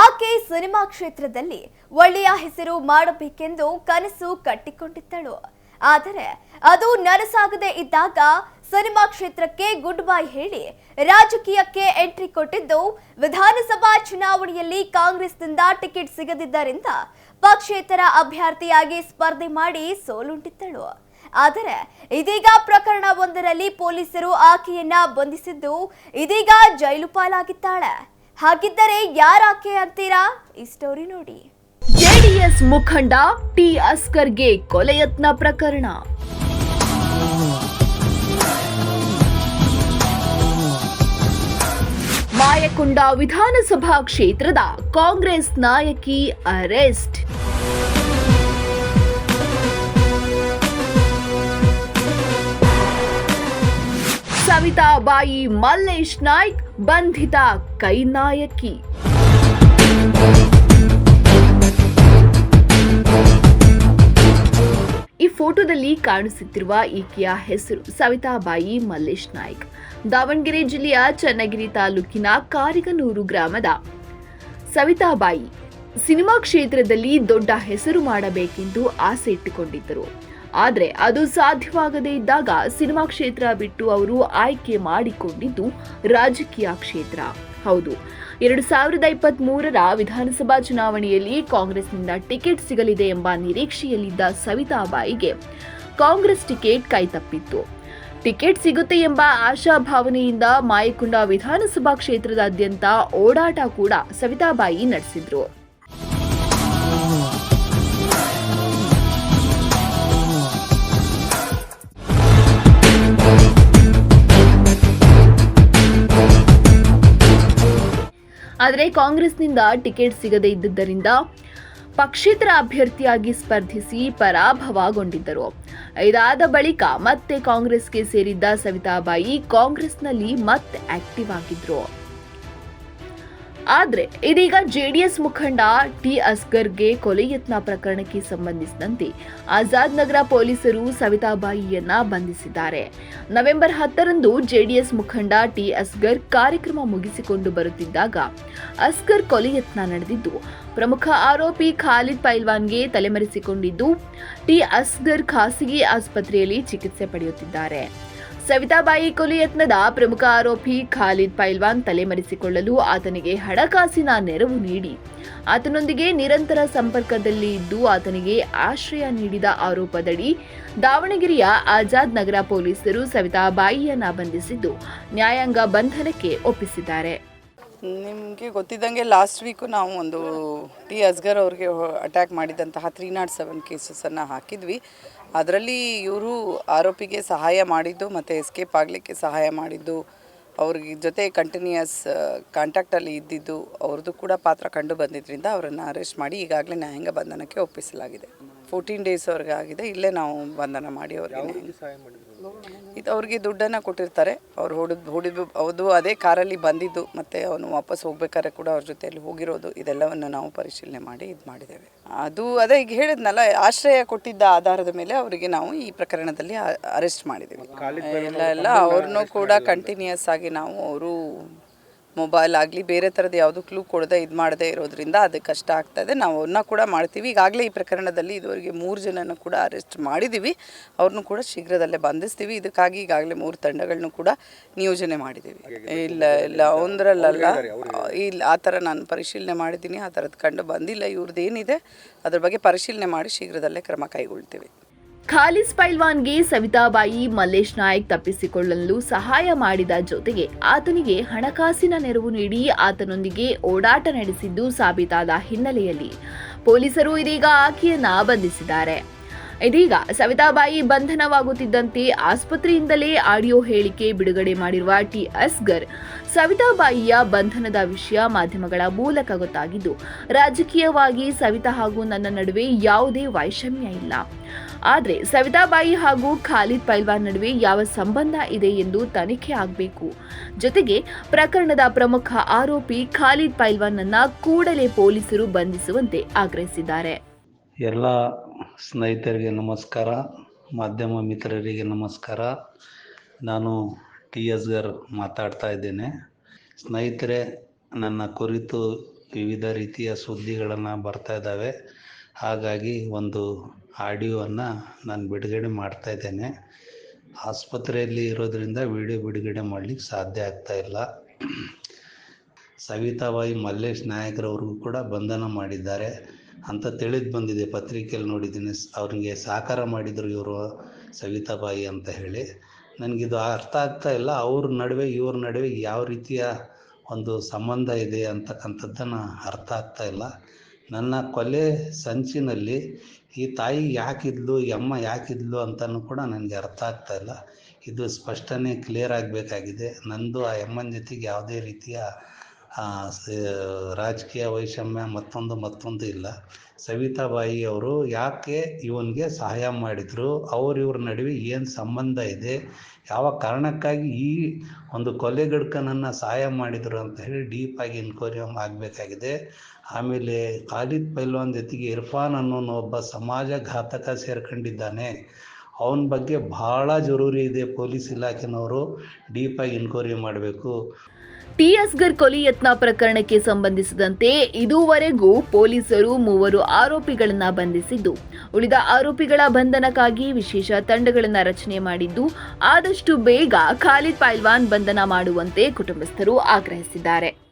ಆಕೆ ಸಿನಿಮಾ ಕ್ಷೇತ್ರದಲ್ಲಿ ಒಳ್ಳೆಯ ಹೆಸರು ಮಾಡಬೇಕೆಂದು ಕನಸು ಕಟ್ಟಿಕೊಂಡಿದ್ದಳು. ಆದರೆ ಅದು ನನಸಾಗದೆ ಇದ್ದಾಗ ಸಿನಿಮಾ ಕ್ಷೇತ್ರಕ್ಕೆ ಗುಡ್ ಬೈ ಹೇಳಿ ರಾಜಕೀಯಕ್ಕೆ ಎಂಟ್ರಿ ಕೊಟ್ಟಿದ್ದು ವಿಧಾನಸಭಾ ಚುನಾವಣೆಯಲ್ಲಿ ಕಾಂಗ್ರೆಸ್ನಿಂದ ಟಿಕೆಟ್ ಸಿಗದಿದ್ದರಿಂದ ಪಕ್ಷೇತರ ಅಭ್ಯರ್ಥಿಯಾಗಿ ಸ್ಪರ್ಧೆ ಮಾಡಿ ಸೋಲುಂಟಿದ್ದಳು ಆದರೆ ಇದೀಗ ಪ್ರಕರಣ ಒಂದರಲ್ಲಿ ಪೊಲೀಸರು ಆಕೆಯನ್ನ ಬಂಧಿಸಿದ್ದು ಇದೀಗ ಜೈಲು ಪಾಲಾಗಿದ್ದಾಳೆ. ಹಾಗಿದ್ದರೆ ಯಾರಾಕೆ ಅಂತೀರಾ? ಈ ಸ್ಟೋರಿ ನೋಡಿ. ಜೆಡಿಎಸ್ ಮುಖಂಡ ಟಿ ಅಸ್ಕರ್ಗೆ ಕೊಲೆಯತ್ನ ಪ್ರಕರಣ. ಮಾಯಕೊಂಡ ವಿಧಾನಸಭಾ ಕ್ಷೇತ್ರದ ಕಾಂಗ್ರೆಸ್ ನಾಯಕಿ ಅರೆಸ್ಟ್. ಸವಿತಾಬಾಯಿ ಮಲ್ಲೇಶ್ ನಾಯ್ಕ್, ಬಂಧಿತ ಕೈನಾಯಕಿ. ಈ ಫೋಟೋದಲ್ಲಿ ಕಾಣಿಸುತ್ತಿರುವ ಈಕೆಯ ಹೆಸರು ಸವಿತಾಬಾಯಿ ಮಲ್ಲೇಶ್ ನಾಯ್ಕ್. ದಾವಣಗೆರೆ ಜಿಲ್ಲೆಯ ಚನ್ನಗಿರಿ ತಾಲೂಕಿನ ಕಾರಿಗನೂರು ಗ್ರಾಮದ ಸವಿತಾಬಾಯಿ ಸಿನಿಮಾ ಕ್ಷೇತ್ರದಲ್ಲಿ ದೊಡ್ಡ ಹೆಸರು ಮಾಡಬೇಕೆಂದು ಆಸೆ ಇಟ್ಟುಕೊಂಡಿದ್ದರು. ಆದರೆ ಅದು ಸಾಧ್ಯವಾಗದೇ ಇದ್ದಾಗ ಸಿನಿಮಾ ಕ್ಷೇತ್ರ ಬಿಟ್ಟು ಅವರು ಆಯ್ಕೆ ಮಾಡಿಕೊಂಡಿದ್ದು ರಾಜಕೀಯ ಕ್ಷೇತ್ರ. ಹೌದು, ಎರಡು ಸಾವಿರದ ಇಪ್ಪತ್ತ್ ಮೂರರ ವಿಧಾನಸಭಾ ಚುನಾವಣೆಯಲ್ಲಿ ಕಾಂಗ್ರೆಸ್ನಿಂದ ಟಿಕೆಟ್ ಸಿಗಲಿದೆ ಎಂಬ ನಿರೀಕ್ಷೆಯಲ್ಲಿದ್ದ ಸವಿತಾಬಾಯಿಗೆ ಕಾಂಗ್ರೆಸ್ ಟಿಕೆಟ್ ಕೈತಪ್ಪಿತ್ತು ಟಿಕೆಟ್ ಸಿಗುತ್ತೆ ಎಂಬ ಆಶಾಭಾವನೆಯಿಂದ ಮಾಯಕೊಂಡ ವಿಧಾನಸಭಾ ಕ್ಷೇತ್ರದಾದ್ಯಂತ ಓಡಾಟ ಕೂಡ ಸವಿತಾಬಾಯಿ ನಡೆಸಿದ್ರು. ಆದರೆ ಕಾಂಗ್ರೆಸ್ನಿಂದ ಟಿಕೆಟ್ ಸಿಗದೇ ಇದ್ದುದರಿಂದ ಪಕ್ಷೇತರ ಅಭ್ಯರ್ಥಿಯಾಗಿ ಸ್ಪರ್ಧಿಸಿ ಪರಾಭವಗೊಂಡಿದ್ದರು. ಇದಾದ ಬಳಿಕ ಮತ್ತೆ ಕಾಂಗ್ರೆಸ್ಗೆ ಸೇರಿದ್ದ ಸವಿತಾಬಾಯಿ ಕಾಂಗ್ರೆಸ್ನಲ್ಲಿ ಮತ್ತೆ ಆಕ್ಟಿವ್ ಆಗಿದ್ರು. ಆದ್ರೆ ಇದೀಗ ಜೆಡಿಎಸ್ ಮುಖಂಡ ಟಿ ಅಸ್ಗರ್ಗೆ ಕೊಲೆ ಯತ್ನ ಪ್ರಕರಣಕ್ಕೆ ಸಂಬಂಧಿಸಿದಂತೆ ಆಜಾದ್ ನಗರ ಪೊಲೀಸರು ಸವಿತಾಬಾಯಿಯನ್ನ ಬಂಧಿಸಿದ್ದಾರೆ. ನವೆಂಬರ್ ಹತ್ತರಂದು ಜೆಡಿಎಸ್ ಮುಖಂಡ ಟಿ ಅಸ್ಗರ್ ಕಾರ್ಯಕ್ರಮ ಮುಗಿಸಿಕೊಂಡು ಬರುತ್ತಿದ್ದಾಗ ಅಸ್ಗರ್ ಕೊಲೆ ಯತ್ನ ನಡೆದಿದ್ದು, ಪ್ರಮುಖ ಆರೋಪಿ ಖಾಲಿದ್ ಪೈಲ್ವಾನ್ಗೆ ತಲೆಮರೆಸಿಕೊಂಡಿದ್ದು, ಟಿ ಅಸ್ಗರ್ ಖಾಸಗಿ ಆಸ್ಪತ್ರೆಯಲ್ಲಿ ಚಿಕಿತ್ಸೆ ಪಡೆಯುತ್ತಿದ್ದಾರೆ. ಸವಿತಾಬಾಯಿ ಕೊಲೆ ಯತ್ನದ ಪ್ರಮುಖ ಆರೋಪಿ ಖಾಲಿದ್ ಪೈಲ್ವಾನ್ ತಲೆಮರೆಸಿಕೊಳ್ಳಲು ಆತನಿಗೆ ಹಣಕಾಸಿನ ನೆರವು ನೀಡಿ. ಆತನೊಂದಿಗೆ ನಿರಂತರ ಸಂಪರ್ಕದಲ್ಲಿ ಇದ್ದು ಆತನಿಗೆ ಆಶ್ರಯ ನೀಡಿದ ಆರೋಪದಡಿ ದಾವಣಗೆರೆಯ ಆಜಾದ್ ನಗರ ಪೊಲೀಸರು ಸವಿತಾಬಾಯಿಯನ್ನ ಬಂಧಿಸಿದ್ದು ನ್ಯಾಯಾಂಗ ಬಂಧನಕ್ಕೆ ಒಪ್ಪಿಸಿದ್ದಾರೆ. ನಿಮಗೆ ಗೊತ್ತಿದ್ದಂಗೆ ಲಾಸ್ಟ್ ವೀಕು ನಾವು ಒಂದು ಟಿ ಅಸ್ಗರ್ ಅವ್ರಿಗೆ ಅಟ್ಯಾಕ್ ಮಾಡಿದಂತಹ ತ್ರೀ ನಾಟ್ ಸೆವೆನ್ ಕೇಸಸನ್ನು ಹಾಕಿದ್ವಿ. ಅದರಲ್ಲಿ ಇವರು ಆರೋಪಿಗೆ ಸಹಾಯ ಮಾಡಿದ್ದು ಮತ್ತು ಎಸ್ಕೇಪ್ ಆಗಲಿಕ್ಕೆ ಸಹಾಯ ಮಾಡಿದ್ದು ಅವ್ರಿಗೆ ಜೊತೆ ಕಂಟಿನ್ಯೂಯಸ್ ಕಾಂಟ್ಯಾಕ್ಟಲ್ಲಿ ಇದ್ದಿದ್ದು ಅವ್ರದ್ದು ಕೂಡ ಪಾತ್ರ ಕಂಡು ಬಂದಿದ್ದರಿಂದ ಅವರನ್ನು ಅರೆಸ್ಟ್ ಮಾಡಿ ಈಗಾಗಲೇ ನ್ಯಾಯಾಂಗ ಬಂಧನಕ್ಕೆ ಒಪ್ಪಿಸಲಾಗಿದೆ. ಫೋರ್ಟೀನ್ ಡೇಸ್ ಅವ್ರಿಗೆ ಆಗಿದೆ ಇಲ್ಲೇ ನಾವು ಬಂಧನ ಮಾಡಿ ಅವ್ರಿಗೆ ಇದು ಅವ್ರಿಗೆ ದುಡ್ಡನ್ನು ಕೊಟ್ಟಿರ್ತಾರೆ. ಅವ್ರು ಹೊಡೆದು ಹೊಡೆದು ಅದು ಅದೇ ಕಾರಲ್ಲಿ ಬಂದಿದ್ದು ಮತ್ತು ಅವನು ವಾಪಸ್ ಹೋಗ್ಬೇಕಾದ್ರೆ ಕೂಡ ಅವ್ರ ಜೊತೆಯಲ್ಲಿ ಹೋಗಿರೋದು ಇದೆಲ್ಲವನ್ನು ನಾವು ಪರಿಶೀಲನೆ ಮಾಡಿ ಇದು ಮಾಡಿದ್ದೇವೆ. ಅದು ಅದೇ ಈಗ ಹೇಳಿದ್ನಲ್ಲ ಆಶ್ರಯ ಕೊಟ್ಟಿದ್ದ ಆಧಾರದ ಮೇಲೆ ಅವರಿಗೆ ನಾವು ಈ ಪ್ರಕರಣದಲ್ಲಿ ಅರೆಸ್ಟ್ ಮಾಡಿದ್ದೀವಿ. ಎಲ್ಲ ಎಲ್ಲ ಅವ್ರನ್ನೂ ಕೂಡ ಕಂಟಿನ್ಯೂಸ್ ಆಗಿ ನಾವು ಅವರು ಮೊಬೈಲ್ ಆಗಲಿ ಬೇರೆ ಥರದ ಯಾವುದು ಕ್ಲೂ ಕೊಡದೆ ಇದು ಮಾಡದೇ ಇರೋದ್ರಿಂದ ಅದು ಕಷ್ಟ ಆಗ್ತದೆ. ನಾವು ಅವ್ರನ್ನ ಕೂಡ ಮಾಡ್ತೀವಿ. ಈಗಾಗಲೇ ಈ ಪ್ರಕರಣದಲ್ಲಿ ಇದುವರೆಗೆ ಮೂರು ಜನನ ಕೂಡ ಅರೆಸ್ಟ್ ಮಾಡಿದ್ದೀವಿ ಅವ್ರನ್ನೂ ಕೂಡ ಶೀಘ್ರದಲ್ಲೇ ಬಂಧಿಸ್ತೀವಿ. ಇದಕ್ಕಾಗಿ ಈಗಾಗಲೇ ಮೂರು ತಂಡಗಳನ್ನು ಕೂಡ ನಿಯೋಜನೆ ಮಾಡಿದ್ದೀವಿ ಇಲ್ಲ ಇಲ್ಲ. ಒಂದರಲ್ಲ ಇಲ್ಲ ಆ ಥರ ನಾನು ಪರಿಶೀಲನೆ ಮಾಡಿದ್ದೀನಿ. ಆ ಥರದ್ದು ಕಂಡು ಬಂದಿಲ್ಲ. ಇವ್ರದ್ದು ಏನಿದೆ ಅದ್ರ ಬಗ್ಗೆ ಪರಿಶೀಲನೆ ಮಾಡಿ ಶೀಘ್ರದಲ್ಲೇ ಕ್ರಮ ಕೈಗೊಳ್ತೀವಿ. ಖಾಲಿಸ್ ಪೈಲ್ವಾನ್ಗೆ ಸವಿತಾಬಾಯಿ ಮಲ್ಲೇಶ್ ನಾಯಕ್ ತಪ್ಪಿಸಿಕೊಳ್ಳಲು ಸಹಾಯ ಮಾಡಿದ ಜೊತೆಗೆ ಆತನಿಗೆ ಹಣಕಾಸಿನ ನೆರವು ನೀಡಿ ಆತನೊಂದಿಗೆ ಓಡಾಟ ನಡೆಸಿದ್ದು ಸಾಬೀತಾದ ಹಿನ್ನೆಲೆಯಲ್ಲಿ. ಪೊಲೀಸರು ಇದೀಗ ಆಕೆಯನ್ನ ಬಂಧಿಸಿದ್ದಾರೆ. ಇದೀಗ ಸವಿತಾಬಾಯಿ ಬಂಧನವಾಗುತ್ತಿದ್ದಂತೆ ಆಸ್ಪತ್ರೆಯಿಂದಲೇ ಆಡಿಯೋ ಹೇಳಿಕೆ ಬಿಡುಗಡೆ ಮಾಡಿರುವ ಟಿ ಅಸ್ಗರ್ ಸವಿತಾಬಾಯಿಯ ಬಂಧನದ ವಿಷಯ ಮಾಧ್ಯಮಗಳ ಮೂಲಕ ಗೊತ್ತಾಗಿದ್ದು, ರಾಜಕೀಯವಾಗಿ ಸವಿತಾ ಹಾಗೂ ನನ್ನ ನಡುವೆ ಯಾವುದೇ ವೈಷಮ್ಯ ಇಲ್ಲ. ಆದರೆ ಸವಿತಾಬಾಯಿ ಹಾಗೂ ಖಾಲಿದ್ ಪೈಲ್ವಾನ್ ನಡುವೆ ಯಾವ ಸಂಬಂಧ ಇದೆ ಎಂದು ತನಿಖೆ ಆಗಬೇಕು. ಜೊತೆಗೆ ಪ್ರಕರಣದ ಪ್ರಮುಖ ಆರೋಪಿ ಖಾಲಿದ್ ಪೈಲ್ವಾನ್ನನ್ನ ಕೂಡಲೇ ಪೊಲೀಸರು ಬಂಧಿಸುವಂತೆ ಆಗ್ರಹಿಸಿದ್ದಾರೆ. ಎಲ್ಲ ಸ್ನೇಹಿತರಿಗೆ ನಮಸ್ಕಾರ, ಮಾಧ್ಯಮ ಮಿತ್ರರಿಗೆ ನಮಸ್ಕಾರ. ನಾನು ಟಿ ಎಸ್ ಗರ್ ಮಾತಾಡ್ತಾ ಇದ್ದೇನೆ. ಸ್ನೇಹಿತರೆ, ನನ್ನ ಕುರಿತು ವಿವಿಧ ರೀತಿಯ ಸುದ್ದಿಗಳನ್ನು ಬರ್ತಾ ಇದ್ದಾವೆ. ಹಾಗಾಗಿ ಒಂದು ಆಡಿಯೋವನ್ನು ನಾನು ಬಿಡುಗಡೆ ಮಾಡ್ತಾ ಇದ್ದೇನೆ. ಆಸ್ಪತ್ರೆಯಲ್ಲಿ ಇರೋದ್ರಿಂದ ವಿಡಿಯೋ ಬಿಡುಗಡೆ ಮಾಡಲಿಕ್ಕೆ ಸಾಧ್ಯ ಆಗ್ತಾ ಇಲ್ಲ. ಸವಿತಾಬಾಯಿ ಮಲ್ಲೇಶ್ ನಾಯಕರವ್ರಿಗೂ ಕೂಡ ಬಂಧನ ಮಾಡಿದ್ದಾರೆ. ಅಂತ ತಿಳಿದು ಬಂದಿದೆ. ಪತ್ರಿಕೆಯಲ್ಲಿ ನೋಡಿದ್ದೀನಿ. ಅವ್ರಿಗೆ ಸಾಕಾರ ಮಾಡಿದರು ಇವರು ಸವಿತಾಬಾಯಿ ಅಂತ ಹೇಳಿ. ನನಗಿದು ಅರ್ಥ ಆಗ್ತಾ ಇಲ್ಲ. ಅವ್ರ ನಡುವೆ, ಇವ್ರ ನಡುವೆ ಯಾವ ರೀತಿಯ ಒಂದು ಸಂಬಂಧ ಇದೆ ಅಂತಕ್ಕಂಥದ್ದನ್ನು ಅರ್ಥ ಆಗ್ತಾ ಇಲ್ಲ. ನನ್ನ ಕೊಲೆ ಸಂಚಿನಲ್ಲಿ ಈ ತಾಯಿ ಯಾಕಿದ್ಲು ಯಮ್ಮ ಯಾಕಿದ್ಲು ಅಂತಲೂ ಕೂಡ ನನಗೆ ಅರ್ಥ ಆಗ್ತಾ ಇಲ್ಲ. ಇದು ಸ್ಪಷ್ಟನೆ ಕ್ಲಿಯರ್ ಆಗಬೇಕಾಗಿದೆ. ನಂದು ಆ ಅಮ್ಮನ ಜೊತೆಗೆ ಯಾವುದೇ ರೀತಿಯ ರಾಜಕೀಯ ವೈಷಮ್ಯ ಮತ್ತೊಂದು ಮತ್ತೊಂದು ಇಲ್ಲ. ಸವಿತಾಬಾಯಿ ಅವರು ಯಾಕೆ ಇವನಿಗೆ ಸಹಾಯ ಮಾಡಿದರು? ಇವ್ರ ನಡುವೆ ಏನು ಸಂಬಂಧ ಇದೆ? ಯಾವ ಕಾರಣಕ್ಕಾಗಿ ಈ ಒಂದು ಕೊಲೆಗಡ್ಕನನ್ನು ಸಹಾಯ ಮಾಡಿದರು ಅಂತ ಹೇಳಿ ಡೀಪಾಗಿ ಎನ್ಕ್ವೈರಿ ಆಗಬೇಕಾಗಿದೆ. ಆಮೇಲೆ ಖಾಲಿದ್ ಪೈಲ್ವಾನ್ ಜೊತೆಗೆ ಇರ್ಫಾನ್ ಅನ್ನೋನು ಒಬ್ಬ ಸಮಾಜ ಘಾತಕ ಸೇರ್ಕೊಂಡಿದ್ದಾನೆ. ಅವನ ಬಗ್ಗೆ ಬಹಳ ಜರೂರಿ ಇದೆ ಪೊಲೀಸ್ ಇಲಾಖೆನವರು. ಡೀಪಾಗಿ ಎನ್ಕ್ವೈರಿ ಮಾಡಬೇಕು. ಟಿ ಅಸ್ಗರ್ ಕೊಲೆ ಯತ್ನ ಪ್ರಕರಣಕ್ಕೆ ಸಂಬಂಧಿಸಿದಂತೆ ಇದುವರೆಗೂ ಪೊಲೀಸರು ಮೂವರು ಆರೋಪಿಗಳನ್ನು ಬಂಧಿಸಿದ್ದು, ಉಳಿದ ಆರೋಪಿಗಳ ಬಂಧನಕ್ಕಾಗಿ ವಿಶೇಷ ತಂಡಗಳನ್ನು ರಚನೆ ಮಾಡಿದ್ದು, ಆದಷ್ಟು ಬೇಗ ಖಾಲಿದ್ ಪೈಲ್ವಾನ್ ಬಂಧನ ಮಾಡುವಂತೆ ಕುಟುಂಬಸ್ಥರು ಆಗ್ರಹಿಸಿದ್ದಾರೆ.